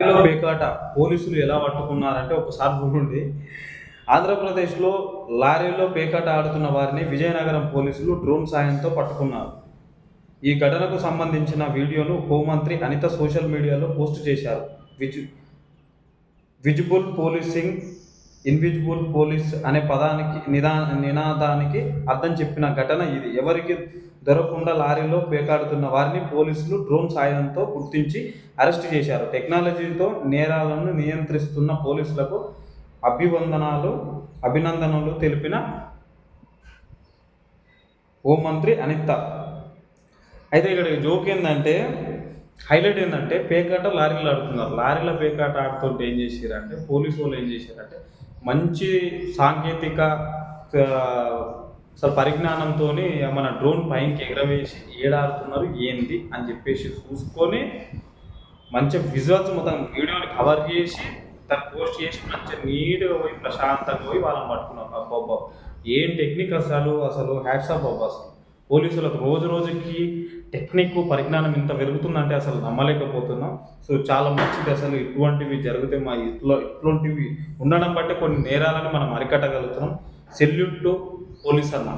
పేకాట పోలీసులు ఎలా పట్టుకున్నారంటే ఒకసారి చూడండి. ఆంధ్రప్రదేశ్లో లారీలో పేకాట ఆడుతున్న వారిని విజయనగరం పోలీసులు డ్రోన్ సాయంతో పట్టుకున్నారు. ఈ ఘటనకు సంబంధించిన వీడియోను హోంమంత్రి అనిత సోషల్ మీడియాలో పోస్ట్ చేశారు. విజ్ విజిబుల్ పోలీసింగ్ ఇన్విజిబుల్ పోలీస్ అనే పదానికి నిదా నినాదానికి అర్థం చెప్పిన ఘటన ఇది. ఎవరికి దొరకకుండా లారీలో పేకాడుతున్న వారిని పోలీసులు డ్రోన్ సాయంతో గుర్తించి అరెస్ట్ చేశారు. టెక్నాలజీతో నేరాలను నియంత్రిస్తున్న పోలీసులకు అభివందనాలు అభినందనలు తెలిపిన హోంమంత్రి అనిత. అయితే ఇక్కడ జోక్ ఏంటంటే హైలైట్ ఏంటంటే పేకాట లారీలు ఆడుతున్నారు. లారీల పేకాట ఆడుతుంటే ఏం చేశారంటే పోలీసు వాళ్ళు ఏం చేశారంటే మంచి సాంకేతిక అసలు పరిజ్ఞానంతో మన డ్రోన్ పైకి ఎగరవేసి ఏడాడుతున్నారు ఏంది అని చెప్పేసి చూసుకొని మంచి విజువల్స్ మొత్తం వీడియోని కవర్ చేసి దాన్ని పోస్ట్ చేసి మంచిగా నీట్గా పోయి ప్రశాంతంగా పోయి వాళ్ళని పట్టుకున్నాం. అబ్బాబ్బా ఏం టెక్నిక్ అసలు అసలు హ్యాట్స్ ఆఫ్ అబ్బా అసలు. పోలీసులకు రోజు రోజుకి టెక్నిక్ పరిజ్ఞానం ఇంత పెరుగుతుందంటే అసలు నమ్మలేకపోతున్నాం. సో చాలా మంచిది అసలు ఇటువంటివి జరిగితే మా ఇట్లా ఇట్లాంటివి ఉండడం బట్టి కొన్ని నేరాలను మనం అరికట్టగలుగుతున్నాం. సెల్యూట్ టు పోలీస్ అన్న